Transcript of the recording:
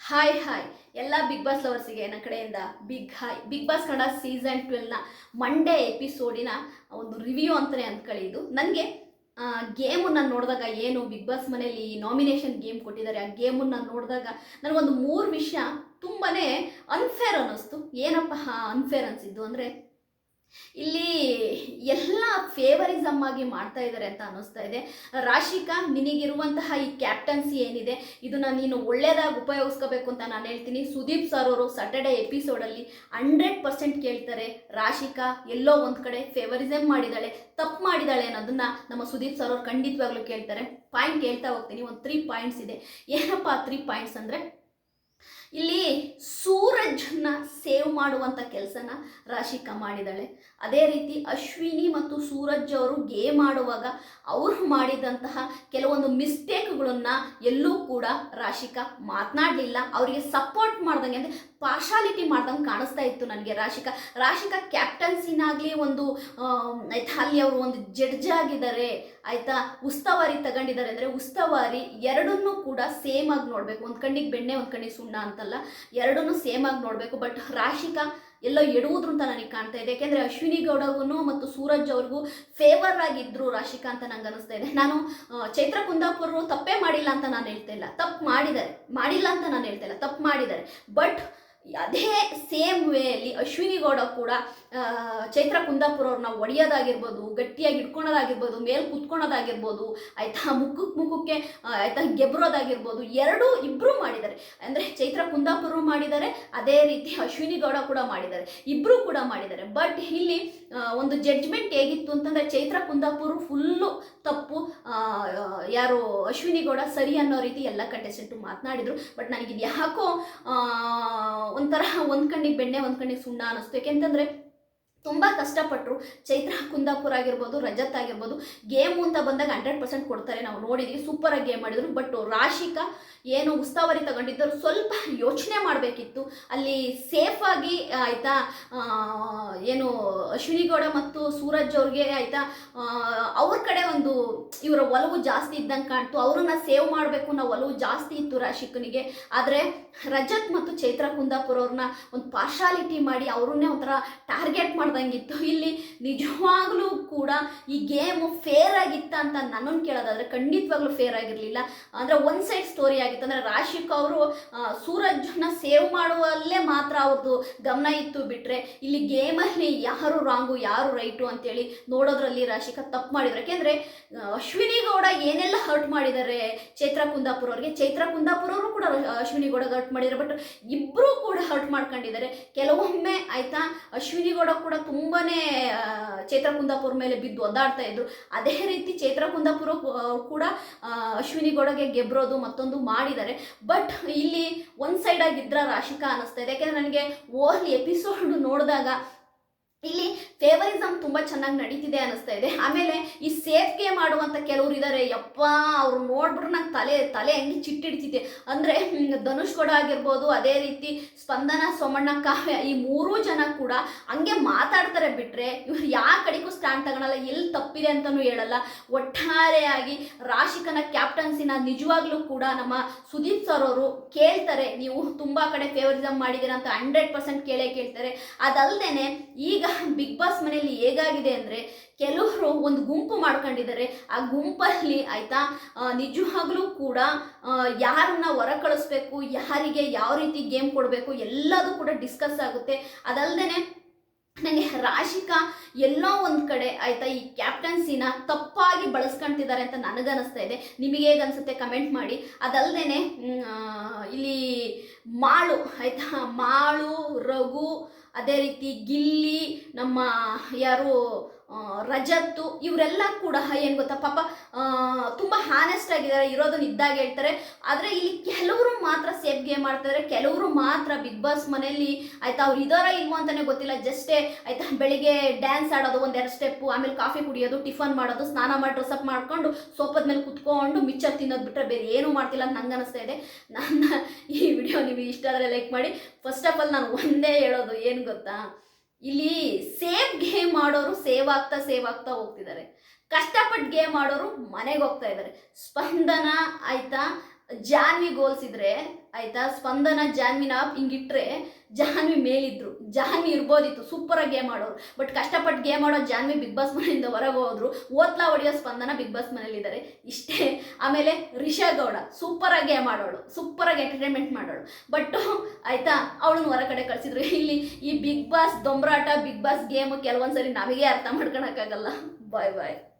Hi hi ಎಲ್ಲ Bigg Boss ಲವರ್ಸಿಗೆ ನನ್ನ ಕಡೆಯಿಂದ big hi Bigg Boss Kannada season ಟ್ವೆಲ್ನ Monday ಎಪಿಸೋಡಿನ ಒಂದು ರಿವ್ಯೂ ಅಂತಲೇ ಅಂದ್ಕೊಳ್ಳಿ ಇದು. ನನಗೆ ಗೇಮನ್ನು ನೋಡಿದಾಗ ಏನು ಬಿಗ್ ಬಾಸ್ ಮನೇಲಿ ನಾಮಿನೇಷನ್ ಗೇಮ್ ಕೊಟ್ಟಿದ್ದಾರೆ, ಆ ಗೇಮನ್ನು ನೋಡಿದಾಗ ನನಗೊಂದು ಮೂರು ವಿಷಯ ತುಂಬಾ ಅನ್ಫೇರ್ ಅನ್ನಿಸ್ತು. ಏನಪ್ಪ ಅನ್ಫೇರ್ ಅನಿಸಿದ್ದು ಅಂದರೆ ಇಲ್ಲಿ ಎಲ್ಲ ಫೇವರಿಸಮ್ ಆಗಿ ಮಾಡ್ತಾ ಇದ್ದಾರೆ ಅಂತ ಅನ್ನಿಸ್ತಾ ಇದೆ. ರಾಶಿಕಾ, ನಿನಗಿರುವಂತಹ ಈ ಕ್ಯಾಪ್ಟನ್ಸಿ ಏನಿದೆ? ಇದನ್ನ ನೀನು ಒಳ್ಳೇದಾಗಿ ಉಪಯೋಗಿಸ್ಕೋಬೇಕು ಅಂತ ನಾನು ಹೇಳ್ತೀನಿ. ಸುದೀಪ್ ಸರ್ ಅವರು ಸಟರ್ಡೆ ಎಪಿಸೋಡಲ್ಲಿ ಹಂಡ್ರೆಡ್ ಪರ್ಸೆಂಟ್ ಕೇಳ್ತಾರೆ, ರಾಶಿಕಾ, ಎಲ್ಲೋ ಒಂದು ಕಡೆ ಫೇವರಿಸಮ್ ಮಾಡಿದಾಳೆ, ತಪ್ಪು ಮಾಡಿದಾಳೆ ಅನ್ನೋದನ್ನ ನಮ್ಮ ಸುದೀಪ್ ಸರ್ ಅವರು ಖಂಡಿತವಾಗ್ಲೂ ಕೇಳ್ತಾರೆ. ಪಾಯಿಂಟ್ ಕೇಳ್ತಾ ಹೋಗ್ತೀನಿ, ಒಂದು ತ್ರೀ ಪಾಯಿಂಟ್ಸ್ ಇದೆ. ಏನಪ್ಪ ಆ ತ್ರೀ ಪಾಯಿಂಟ್ಸ್ ಅಂದರೆ ಇಲ್ಲಿ ಸೂರಜ್ನ ಸೇವ್ ಮಾಡುವಂಥ ಕೆಲಸನ ರಾಶಿಕಾ ಮಾಡಿದಾಳೆ ಅದೇ ರೀತಿ ಅಶ್ವಿನಿ ಮತ್ತು ಸೂರಜ್ ಅವರು ಗೇಮ್ ಆಡುವಾಗ ಅವರು ಮಾಡಿದಂತಹ ಕೆಲವೊಂದು ಮಿಸ್ಟೇಕ್ಗಳನ್ನು ಎಲ್ಲೂ ಕೂಡ ರಾಶಿಕಾ ಮಾತನಾಡಲಿಲ್ಲ. ಅವರಿಗೆ ಸಪೋರ್ಟ್ ಮಾಡ್ದಂಗೆ ಅಂದರೆ ಪಾರ್ಶಾಲಿಟಿ ಮಾಡ್ದಂಗೆ ಕಾಣಿಸ್ತಾ ಇತ್ತು ನನಗೆ ರಾಶಿಕಾ. ರಾಶಿಕಾ ಕ್ಯಾಪ್ಟನ್ಸಿನಾಗಲಿ ಒಂದು ಅಲ್ಲಿ ಅವರು ಒಂದು ಜಡ್ಜ್ ಆಗಿದ್ದಾರೆ, ಆಯಿತಾ, ಉಸ್ತವಾರಿ ತಗೊಂಡಿದ್ದಾರೆ ಅಂದರೆ ಉಸ್ತವಾರಿ ಎರಡನ್ನೂ ಕೂಡ ಸೇಮ್ ಆಗಿ ನೋಡಬೇಕು. ಒಂದು ಕಣ್ಣಿಗೆ ಬೆಣ್ಣೆ, ಒಂದು ಕಣ್ಣಿಗೆ ಸುಣ್ಣ ಅಂತಲ್ಲ ಎರಡನ್ನೂ ಸೇಮ್ ಆಗಿ ನೋಡಬೇಕು. ಬಟ್ ರಾಶಿಕಾ ಎಲ್ಲೋ ಎಡುವುದ್ರು ಅಂತ ನನಗೆ ಕಾಣ್ತಾ ಇದೆ. ಯಾಕೆಂದರೆ ಅಶ್ವಿನಿ ಗೌಡಗೂ ಮತ್ತು ಸೂರಜ್ ಅವ್ರಿಗೂ ಫೇವರ್ ಆಗಿದ್ರು ರಾಶಿಕಾ ಅಂತ ನಂಗೆ ಅನಿಸ್ತಾ ಇದೆ. ನಾನು ಚೈತ್ರ ಕುಂದಾಪುರರು ತಪ್ಪೇ ಮಾಡಿಲ್ಲ ಅಂತ ನಾನು ಹೇಳ್ತಾ ಇಲ್ಲ. ತಪ್ಪು ಮಾಡಿದ್ದಾರೆ. ಮಾಡಿಲ್ಲ ಅಂತ ನಾನು ಹೇಳ್ತಾ ಇಲ್ಲ. ತಪ್ಪು ಮಾಡಿದ್ದಾರೆ. ಬಟ್ ಅದೇ ಸೇಮ್ ವೇಯಲ್ಲಿ ಅಶ್ವಿನಿ ಗೌಡ ಕೂಡ ಚೈತ್ರ ಕುಂದಾಪುರ ಅವ್ರನ್ನ ಒಡೆಯೋದಾಗಿರ್ಬೋದು, ಗಟ್ಟಿಯಾಗಿ ಇಟ್ಕೊಳೋದಾಗಿರ್ಬೋದು ಮೇಲೆ ಕುತ್ಕೊಳೋದಾಗಿರ್ಬೋದು, ಆಯ್ತಾ ಮುಖಕ್ಕೆ ಮುಖಕ್ಕೆ ಆಯಿತಾ ಗೆಬ್ರೋದಾಗಿರ್ಬೋದು, ಎರಡೂ ಇಬ್ಬರು ಮಾಡಿದ್ದಾರೆ. ಅಂದರೆ ಚೈತ್ರ ಕುಂದಾಪುರ ಮಾಡಿದ್ದಾರೆ, ಅದೇ ರೀತಿ ಅಶ್ವಿನಿ ಗೌಡ ಕೂಡ ಮಾಡಿದ್ದಾರೆ. ಇಬ್ಬರು ಕೂಡ ಮಾಡಿದ್ದಾರೆ. ಬಟ್ ಇಲ್ಲಿ ಒಂದು ಜಡ್ಜ್ಮೆಂಟ್ ಹೇಗಿತ್ತು ಅಂತಂದರೆ ಚೈತ್ರ ಕುಂದಾಪುರು ಫುಲ್ಲು ತಪ್ಪು. ಯಾರು ಅಶ್ವಿನಿ ಗೌಡ ಸರಿ ಅನ್ನೋ ರೀತಿ ಎಲ್ಲ ಕಂಟೆಸ್ಟೆಂಟು ಮಾತನಾಡಿದರು. ಬಟ್ ನನಗಿದು ಯಾಕೋ ಒಂಥರ ಒಂದು ಕಣ್ಣಿಗೆ ಬೆಣ್ಣೆ ಒಂದು ಕಣ್ಣಿಗೆ ಸುಣ್ಣ ಅನ್ನಿಸ್ತು ಯಾಕೆಂತಂದರೆ ತುಂಬ ಕಷ್ಟಪಟ್ಟರು ಚೈತ್ರ ಕುಂದಾಪುರ ಆಗಿರ್ಬೋದು, ರಜತ್ ಆಗಿರ್ಬೋದು ಗೇಮು ಅಂತ ಬಂದಾಗ ಹಂಡ್ರೆಡ್ ಪರ್ಸೆಂಟ್ ಕೊಡ್ತಾರೆ. ನಾವು ನೋಡಿದ್ವಿ ಸೂಪರಾಗಿ ಗೇಮ್ ಮಾಡಿದ್ರು. ಬಟ್ ರಾಶಿಕಾ ಏನು ಉಸ್ತಾವರಿ ತಗೊಂಡಿದ್ದರು, ಸ್ವಲ್ಪ ಯೋಚನೆ ಮಾಡಬೇಕಿತ್ತು. ಅಲ್ಲಿ ಸೇಫಾಗಿ ಆಯಿತಾ ಏನು ಅಶ್ವಿನಿಗೌಡ ಮತ್ತು ಸೂರಜ್ ಅವ್ರಿಗೆ ಆಯಿತಾ ಅವ್ರ ಕಡೆ ಒಂದು ಇವರ ಒಲವು ಜಾಸ್ತಿ ಇದ್ದಂಗೆ ಕಾಣ್ತು. ಅವ್ರನ್ನ ಸೇವ್ ಮಾಡಬೇಕು ಅನ್ನೋ ಒಲವು ಜಾಸ್ತಿ ಇತ್ತು ರಾಶಿಕನಿಗೆ. ಆದರೆ ರಜತ್ ಮತ್ತು ಚೈತ್ರ ಕುಂದಾಪುರ ಅವ್ರನ್ನ ಒಂದು ಪಾರ್ಶಾಲಿಟಿ ಮಾಡಿ ಅವ್ರನ್ನೇ ಒಂಥರ ಟಾರ್ಗೆಟ್ ಮಾಡ್ದಂಗಿತ್ತು ಇಲ್ಲಿ ನಿಜವಾಗ್ಲೂ ಕೂಡ ಈ ಗೇಮು ಫೇರ್ ಆಗಿತ್ತ ಅಂತ ನನ್ನನ್ನು ಕೇಳೋದಾದ್ರೆ ಖಂಡಿತವಾಗ್ಲೂ ಫೇರ್ ಆಗಿರಲಿಲ್ಲ. ಅಂದ್ರೆ ಒನ್ ಸೈಡ್ ಸ್ಟೋರಿ ಆಗಿತ್ತು. ಅಂದರೆ ರಾಶಿಕ್ ಅವರು ಸೂರಜ್ನ ಸೇವ್ ಮಾಡುವಲ್ಲೇ ಮಾತ್ರ ಅವ್ರದ್ದು ಗಮನ ಇತ್ತು ಬಿಟ್ಟರೆ ಇಲ್ಲಿ ಗೇಮಲ್ಲಿ ಯಾರು ರಾಂಗು ಯಾರು ರೈಟು ಅಂತೇಳಿ ನೋಡೋದ್ರಲ್ಲಿ ರಾಶಿಕಾ ತಪ್ಪು ಮಾಡಿದ್ರು. ಯಾಕೆಂದರೆ ಅಶ್ವಿನಿ ಗೌಡ ಏನೆಲ್ಲ ಹರ್ಟ್ ಮಾಡಿದ್ದಾರೆ ಚೈತ್ರ ಕುಂದಾಪುರ ಅವ್ರಿಗೆ, ಚೈತ್ರ ಕುಂದಾಪುರ ಅವರು ಕೂಡ ಅಶ್ವಿನಿ ಗೌಡ ಹರ್ಟ್ ಮಾಡಿದ್ದಾರೆ ಬಟ್ ಇಬ್ಬರೂ ಕೂಡ ಹರ್ಟ್ ಮಾಡ್ಕೊಂಡಿದ್ದಾರೆ ಕೆಲವೊಮ್ಮೆ ಆಯಿತಾ, ಅಶ್ವಿನಿ ಗೌಡ ಕೂಡ ತುಂಬಾ ಚೈತ್ರ ಕುಂದಾಪುರ ಮೇಲೆ ಬಿದ್ದು ಒದ್ದಾಡ್ತಾ ಇದ್ರು. ಅದೇ ರೀತಿ ಚೈತ್ರ ಕುಂದಾಪುರ ಕೂಡ ಅಶ್ವಿನಿ ಗೌಡಗೆ ಗೆಬ್ರೋದು ಮತ್ತೊಂದು ಮಾಡಿದ್ದಾರೆ. ಬಟ್ ಇಲ್ಲಿ ಒಂದು ಸೈಡ್ ಆಗಿದ್ರ ರಾಶಿಕಾ ಅನಿಸ್ತಾ ಇದೆ. ಯಾಕೆಂದ್ರೆ ನನಗೆ ಓಲ್ ಎಪಿಸೋಡ್ ನೋಡಿದಾಗ ಇಲ್ಲಿ ಫೇವರಿಸಮ್ ತುಂಬ ಚೆನ್ನಾಗಿ ನಡೀತಿದೆ ಅನಿಸ್ತಾ ಇದೆ. ಆಮೇಲೆ ಈ ಸೇಫ್ ಮಾಡುವಂಥ ಕೆಲವ್ರು ಇದ್ದಾರೆ ಯಪ್ಪ ಅವ್ರು ನೋಡ್ಬಿಟ್ರೆ ನಂಗೆ ತಲೆ ತಲೆ ಹೆಂಗೆ ಚಿಟ್ಟಿಡ್ತಿದೆ. ಅಂದರೆ ಧನುಷ್ ಕೂಡ ಆಗಿರ್ಬೋದು, ಅದೇ ರೀತಿ ಸ್ಪಂದನ, ಸೋಮಣ್ಣ, ಕಾವ್ಯ ಈ ಮೂರೂ ಜನ ಕೂಡ ಹಂಗೆ ಮಾತಾಡ್ತಾರೆ ಬಿಟ್ಟರೆ ಇವ್ರು ಯಾವ ಕಡೆಗೂ ಸ್ಟ್ಯಾಂಡ್ ತಗೊಳಲ್ಲ ಎಲ್ಲಿ ತಪ್ಪಿದೆ ಅಂತಲೂ ಹೇಳಲ್ಲ. ಒಟ್ಟಾರೆಯಾಗಿ ರಾಶಿಕನ ಕ್ಯಾಪ್ಟನ್ಸಿನ ನಿಜವಾಗ್ಲೂ ಕೂಡ ನಮ್ಮ ಸುದೀಪ್ ಸರ್ ಅವರು ಕೇಳ್ತಾರೆ, ನೀವು ತುಂಬ ಕಡೆ ಫೇವರಿಸಮ್ ಮಾಡಿದಿರ ಅಂತ ಹಂಡ್ರೆಡ್ ಪರ್ಸೆಂಟ್ ಕೇಳೇ ಕೇಳ್ತಾರೆ. ಅದಲ್ಲದೆ ಈಗ ಬಿಗ್ ಬಾಸ್ ಮನೆಯಲ್ಲಿ ಹೇಗಾಗಿದೆ ಅಂದರೆ ಕೆಲವರು ಒಂದು ಗುಂಪು ಮಾಡ್ಕೊಂಡಿದ್ದಾರೆ. ಆ ಗುಂಪಲ್ಲಿ ಆಯಿತಾ ನಿಜವಾಗ್ಲೂ ಕೂಡ ಯಾರನ್ನ ಹೊರ ಕಳಿಸ್ಬೇಕು, ಯಾರಿಗೆ ಯಾವ ರೀತಿ ಗೇಮ್ ಕೊಡಬೇಕು ಎಲ್ಲದೂ ಕೂಡ ಡಿಸ್ಕಸ್ ಆಗುತ್ತೆ. ಅದಲ್ಲದೆ ನನಗೆ ರಾಶಿಕಾ ಎಲ್ಲೋ ಒಂದು ಕಡೆ ಆಯಿತಾ ಈ ಕ್ಯಾಪ್ಟನ್ಸಿನ ತಪ್ಪಾಗಿ ಬಳಸ್ಕೊಂತಿದ್ದಾರೆ ಅಂತ ನನಗನ್ನಿಸ್ತಾ ಇದೆ. ನಿಮಗೆ ಹೇಗನ್ಸುತ್ತೆ ಕಮೆಂಟ್ ಮಾಡಿ. ಅದಲ್ಲದೆ ಇಲ್ಲಿ ಮಾಳು, ಆಯಿತಾ, ಮಾಳು, ರಘು ಅದೇ ರೀತಿ ಗಿಲ್ಲಿ ನಮ್ಮ ಯಾರು ರಜತ್ತು ಇವರೆಲ್ಲ ಕೂಡ ಏನು ಗೊತ್ತಾ, ಪಾಪ ತುಂಬ ಹಾನೆಸ್ಟ್ ಆಗಿದ್ದಾರೆ, ಇರೋದನ್ನ ಇದ್ದಾಗ ಹೇಳ್ತಾರೆ. ಆದರೆ ಇಲ್ಲಿ ಕೆಲವರು ಮಾತ್ರ ಸೇಫ್ ಗೇಮ್ ಮಾಡ್ತಾರೆ ಕೆಲವರು ಮಾತ್ರ ಬಿಗ್ ಬಾಸ್ ಮನೆಯಲ್ಲಿ ಆಯ್ತಾ ಅವ್ರು ಇದಾರ ಇಲ್ವೋ ಅಂತಾನೆ ಗೊತ್ತಿಲ್ಲ ಜಸ್ಟೇ ಆಯ್ತಾ ಬೆಳಿಗ್ಗೆ ಡ್ಯಾನ್ಸ್ ಆಡೋದು ಒಂದೆರಡು ಸ್ಟೆಪ್ಪು ಆಮೇಲೆ ಕಾಫಿ ಕುಡಿಯೋದು ಟಿಫನ್ ಮಾಡೋದು, ಸ್ನಾನ ಮಾಡಿ ಡ್ರೆಸ್ಅಪ್ ಮಾಡ್ಕೊಂಡು ಸೋಪದ ಮೇಲೆ ಕುತ್ಕೊಂಡು ಮಿಚ್ಚರ್ ತಿನ್ನೋದು ಬಿಟ್ಟರೆ ಬೇರೆ ಏನೂ ಮಾಡ್ತಿಲ್ಲ ಅಂತ ನಂಗೆ ಅನಿಸ್ತಾ ಇದೆ. ನನ್ನ ಈ ವಿಡಿಯೋ ನಿಮಗೆ ಇಷ್ಟ ಆದರೆ ಲೈಕ್ ಮಾಡಿ. ಫಸ್ಟ್ ಆಫ್ ಆಲ್ ನಾನು ಒಂದೇ ಹೇಳೋದು, ಏನು ಗೊತ್ತಾ? ಇಲ್ಲಿ ಸೇಫ್ ಗೇಮ್ ಮಾಡೋರು ಸೇವ್ ಆಗ್ತಾ ಸೇವ್ ಆಗ್ತಾ ಹೋಗ್ತಿದ್ದಾರೆ. ಕಷ್ಟಪಟ್ಟು ಗೇಮ್ ಆಡೋರು ಮನೆಗೆ ಹೋಗ್ತಾ ಇದ್ದಾರೆ. ಸ್ಪಂದನ ಆಯ್ತಾ? ಜಾನ್ವಿ ಗೋಲ್ಸಿದ್ರೆ ಆಯ್ತಾ? ಸ್ಪಂದನ ಜಾನ್ವಿನ ಹಿಂಗಿಟ್ರೆ ಜಾನ್ವಿ ಮೇಲಿದ್ರು. ಜಾನ್ವಿ ಇರ್ಬೋದಿತ್ತು ಸೂಪರಾಗಿ ಗೇಮ್ ಆಡೋರು. ಬಟ್ ಕಷ್ಟಪಟ್ಟು ಗೇಮ್ ಆಡೋ ಜಾನ್ವಿ ಬಿಗ್ ಬಾಸ್ ಮನೆಯಿಂದ ಹೊರಗೆ ಹೋದ್ರು. ಓತ್ಲಾ ಹೊಡೆಯೋ ಸ್ಪಂದನ ಬಿಗ್ ಬಾಸ್ ಮನೇಲಿದ್ದಾರೆ ಇಷ್ಟೇ. ಆಮೇಲೆ ರಿಷಾ ಗೌಡ ಸೂಪರಾಗಿ ಗೇಮ್ ಆಡೋಳು. ಸೂಪರಾಗಿ ಎಂಟರ್ಟೈನ್ಮೆಂಟ್ ಮಾಡೋಳು. ಬಟ್ ಆಯ್ತಾ? ಅವಳನ್ನ ಹೊರ ಕಡೆ ಕಳಿಸಿದ್ರು. ಇಲ್ಲಿ ಈ ಬಿಗ್ ಬಾಸ್ ದೊಂಬರಾಟ, ಬಿಗ್ ಬಾಸ್ ಗೇಮ್ ಕೆಲವೊಂದ್ಸರಿ ನಮಗೆ ಅರ್ಥ ಮಾಡ್ಕೊಳಕ್ಕಾಗಲ್ಲ. ಬಾಯ್ ಬಾಯ್